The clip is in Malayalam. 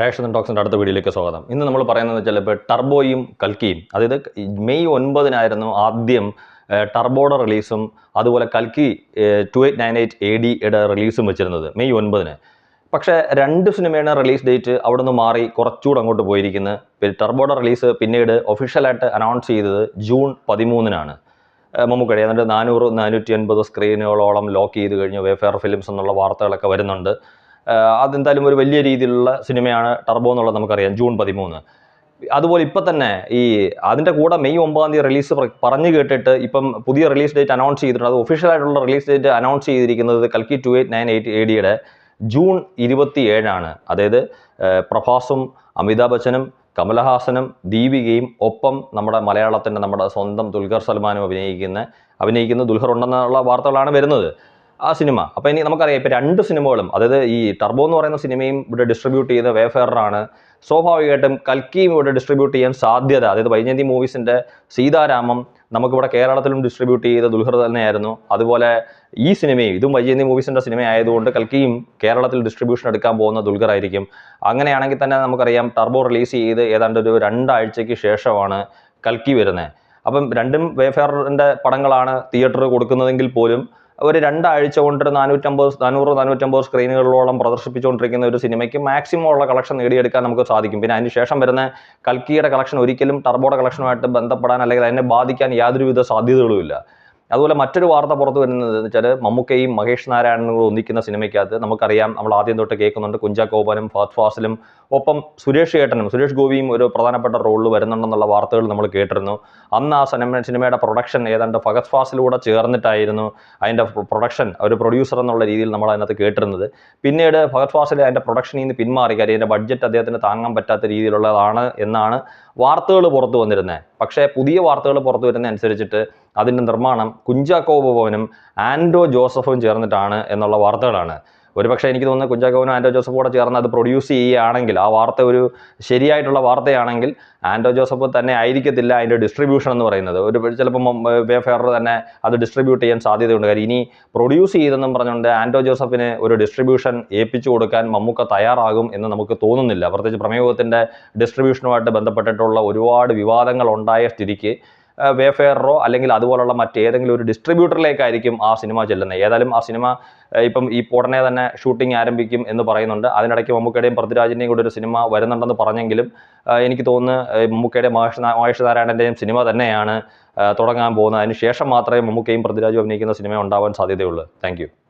രാഷ്ട്രീയ ടോക്സിന്റെ അടുത്ത വീഡിയോയിലേക്ക് സ്വാഗതം. ഇന്ന് നമ്മൾ പറയുന്നത് വെച്ചാൽ ഇപ്പോൾ ടർബോയും കൽക്കിയും അതായത് മെയ് ഒൻപതിനായിരുന്നു ആദ്യം ടർബോയുടെ റിലീസും അതുപോലെ കൽക്കി two eight nine eight A ഡിയുടെ റിലീസും വെച്ചിരുന്നത് മെയ് ഒൻപതിന്. പക്ഷേ രണ്ട് സിനിമയുടെ റിലീസ് ഡേറ്റ് അവിടെ നിന്ന് മാറി കുറച്ചുകൂടെ അങ്ങോട്ട് പോയിരിക്കുന്നത് പിന്നെ ടർബോയുടെ റിലീസ് പിന്നീട് ഒഫീഷ്യലായിട്ട് അനൗൺസ് ചെയ്തത് ജൂൺ പതിമൂന്നിനാണ്. മമ്മൂക്കടി എന്നിട്ട് നാനൂറ് നാനൂറ്റി അൻപത് സ്ക്രീനുകളോളം ലോക്ക് ചെയ്ത് കഴിഞ്ഞു വേഫെയർ ഫിലിംസ് എന്നുള്ള വാർത്തകളൊക്കെ വരുന്നുണ്ട്. അതെന്തായാലും ഒരു വലിയ രീതിയിലുള്ള സിനിമയാണ് ടർബോ എന്നുള്ളത് നമുക്കറിയാം ജൂൺ പതിമൂന്ന്. അതുപോലെ ഇപ്പം തന്നെ ഈ അതിന്റെ കൂടെ മെയ് ഒമ്പതാം തീയതി റിലീസ് പറഞ്ഞു കേട്ടിട്ട് ഇപ്പം പുതിയ റിലീസ് ഡേറ്റ് അനൗൺസ് ചെയ്തിട്ടുണ്ട്. അത് ഒഫീഷ്യലായിട്ടുള്ള റിലീസ് ഡേറ്റ് അനൗൺസ് ചെയ്തിരിക്കുന്നത് കൽക്കി two eight nine eight A ഡിയുടെ ജൂൺ ഇരുപത്തി ഏഴാണ് അതായത് പ്രഭാസും അമിതാഭ് ബച്ചനും കമലഹാസനും ദീപികയും ഒപ്പം നമ്മുടെ മലയാളത്തിന്റെ നമ്മുടെ സ്വന്തം ദുൽഖർ സൽമാനും അഭിനയിക്കുന്ന അഭിനയിക്കുന്ന ദുൽഖർ ഉണ്ടെന്നുള്ള വാർത്തകളാണ് വരുന്നത്. ആ സിനിമ. അപ്പോൾ ഇനി നമുക്കറിയാം ഇപ്പോൾ രണ്ട് സിനിമകളും അതായത് ഈ ടർബോ എന്ന് പറയുന്ന സിനിമയും ഇവിടെ ഡിസ്ട്രിബ്യൂട്ട് ചെയ്ത വേഫെയറാണ് സ്വാഭാവികമായിട്ടും കൽക്കിയും ഇവിടെ ഡിസ്ട്രിബ്യൂട്ട് ചെയ്യാൻ സാധ്യത അതായത് വൈജയന്തി മൂവീസിന്റെ സീതാരാമം നമുക്കിവിടെ കേരളത്തിലും ഡിസ്ട്രിബ്യൂട്ട് ചെയ്ത ദുൽഹർ തന്നെയായിരുന്നു. അതുപോലെ ഈ സിനിമയും ഇതും വൈജയന്തി മൂവീസിന്റെ സിനിമ ആയതുകൊണ്ട് കൽക്കിയും കേരളത്തിൽ ഡിസ്ട്രിബ്യൂഷൻ എടുക്കാൻ പോകുന്ന ദുൽഖർ ആയിരിക്കും. അങ്ങനെയാണെങ്കിൽ തന്നെ നമുക്കറിയാം ടർബോ റിലീസ് ചെയ്ത് ഏതാണ്ട് ഒരു രണ്ടാഴ്ചയ്ക്ക് ശേഷമാണ് കൽക്കി വരുന്നത്. അപ്പം രണ്ടും വേഫെയറിന്റെ പടങ്ങളാണ് തിയേറ്റർ കൊടുക്കുന്നതെങ്കിൽ പോലും ഒരു രണ്ടാഴ്ച കൊണ്ട് നാനൂറ്റമ്പത് നാനൂറ് നാനൂറ്റമ്പത് സ്ക്രീനുകളിലോളം പ്രദർശിപ്പിച്ചുകൊണ്ടിരിക്കുന്ന ഒരു സിനിമയ്ക്ക് മാക്സിമം ഉള്ള കളക്ഷൻ നേടിയെടുക്കാൻ നമുക്ക് സാധിക്കും. പിന്നെ അതിനുശേഷം വരുന്ന കൽക്കിയുടെ കളക്ഷൻ ഒരിക്കലും ടർബോയുടെ കളക്ഷനുമായിട്ട് ബന്ധപ്പെടാൻ അല്ലെങ്കിൽ അതിനെ ബാധിക്കാൻ യാതൊരുവിധ സാധ്യതകളുമില്ല. അതുപോലെ മറ്റൊരു വാർത്ത പുറത്തു വരുന്നത് എന്ന് വെച്ചാൽ മമ്മൂക്കയും മഹേഷ് നാരായണനും കൂടെ ഒന്നിക്കുന്ന സിനിമയ്ക്കകത്ത് നമുക്കറിയാം നമ്മൾ ആദ്യം തൊട്ട് കേൾക്കുന്നുണ്ട് കുഞ്ചാക്കോപനും ഫഹദ് ഫാസിലും ഒപ്പം സുരേഷ് ഏട്ടനും സുരേഷ് ഗോപിയും ഒരു പ്രധാനപ്പെട്ട റോളിൽ വരുന്നുണ്ടെന്നുള്ള വാർത്തകൾ നമ്മൾ കേട്ടിരുന്നു. അന്ന് ആ സിനിമ സിനിമയുടെ പ്രൊഡക്ഷൻ ഏതാണ്ട് ഫഹദ് ഫാസിലൂടെ ചേർന്നിട്ടായിരുന്നു അതിന്റെ പ്രൊഡക്ഷൻ ഒരു പ്രൊഡ്യൂസർ എന്നുള്ള രീതിയിൽ നമ്മൾ അതിനകത്ത് കേട്ടിരുന്നത്. പിന്നീട് ഫഹദ് ഫാസിൽ അതിന്റെ പ്രൊഡക്ഷനിൽ നിന്ന് പിന്മാറി കാര്യം അതിന്റെ ബഡ്ജറ്റ് അദ്ദേഹത്തിന് താങ്ങാൻ പറ്റാത്ത രീതിയിലുള്ളതാണ് എന്നാണ് വാർത്തകൾ പുറത്തു വന്നിരുന്നത്. പക്ഷേ പുതിയ വാർത്തകൾ പുറത്തു വരുന്ന അനുസരിച്ചിട്ട് അതിന്റെ നിർമ്മാണം കുഞ്ചാക്കോ ബോബനും ആൻഡോ ജോസഫും ചേർന്നിട്ടാണ് എന്നുള്ള വാർത്തകളാണ്. ഒരുപക്ഷെ എനിക്ക് തോന്നുന്നു കുഞ്ചാക്കോവനും ആൻഡോ ജോസഫും കൂടെ ചേർന്ന് അത് പ്രൊഡ്യൂസ് ചെയ്യുകയാണെങ്കിൽ ആ വാർത്ത ഒരു ശരിയായിട്ടുള്ള വാർത്തയാണെങ്കിൽ ആൻഡോ ജോസഫ് തന്നെ ആയിരിക്കത്തില്ല അതിന്റെ ഡിസ്ട്രിബ്യൂഷൻ എന്ന് പറയുന്നത്. ഒരു ചിലപ്പോൾ വേഫെയർ തന്നെ അത് ഡിസ്ട്രിബ്യൂട്ട് ചെയ്യാൻ സാധ്യതയുണ്ട്. കാര്യം ഇനി പ്രൊഡ്യൂസ് ചെയ്തെന്നും പറഞ്ഞുകൊണ്ട് ആൻഡോ ജോസഫിന് ഒരു ഡിസ്ട്രിബ്യൂഷൻ ഏൽപ്പിച്ചു കൊടുക്കാൻ മമ്മൂക്ക തയ്യാറാകും എന്ന് നമുക്ക് തോന്നുന്നില്ല. പ്രത്യേകിച്ച് പ്രമേഹത്തിന്റെ ഡിസ്ട്രിബ്യൂഷനുമായിട്ട് ബന്ധപ്പെട്ടിട്ടുള്ള ഒരുപാട് വിവാദങ്ങൾ ഉണ്ടായ സ്ഥിതിക്ക് വേഫെയറോ അല്ലെങ്കിൽ അതുപോലുള്ള മറ്റേതെങ്കിലും ഒരു ഡിസ്ട്രിബ്യൂട്ടറിലേക്കായിരിക്കും ആ സിനിമ ചെല്ലുന്നത്. ഏതായാലും ആ സിനിമ ഇപ്പം ഈ ഉടനെ തന്നെ ഷൂട്ടിംഗ് ആരംഭിക്കും എന്ന് പറയുന്നുണ്ട്. അതിനിടയ്ക്ക് മമ്മൂക്കയുടെയും പൃഥ്വിരാജിന്റെയും കൂടെ ഒരു സിനിമ വരുന്നുണ്ടെന്ന് പറഞ്ഞെങ്കിലും എനിക്ക് തോന്നുന്നു മമ്മൂക്കയുടെ മഹേഷ് മഹേഷ് നാരായണന്റെയും സിനിമ തന്നെയാണ് തുടങ്ങാൻ പോകുന്നത്. അതിന് ശേഷം മാത്രമേ മമ്മൂക്കയും പൃഥ്വിരാജും അഭിനയിക്കുന്ന സിനിമ ഉണ്ടാവാൻ സാധ്യതയുള്ളൂ. താങ്ക്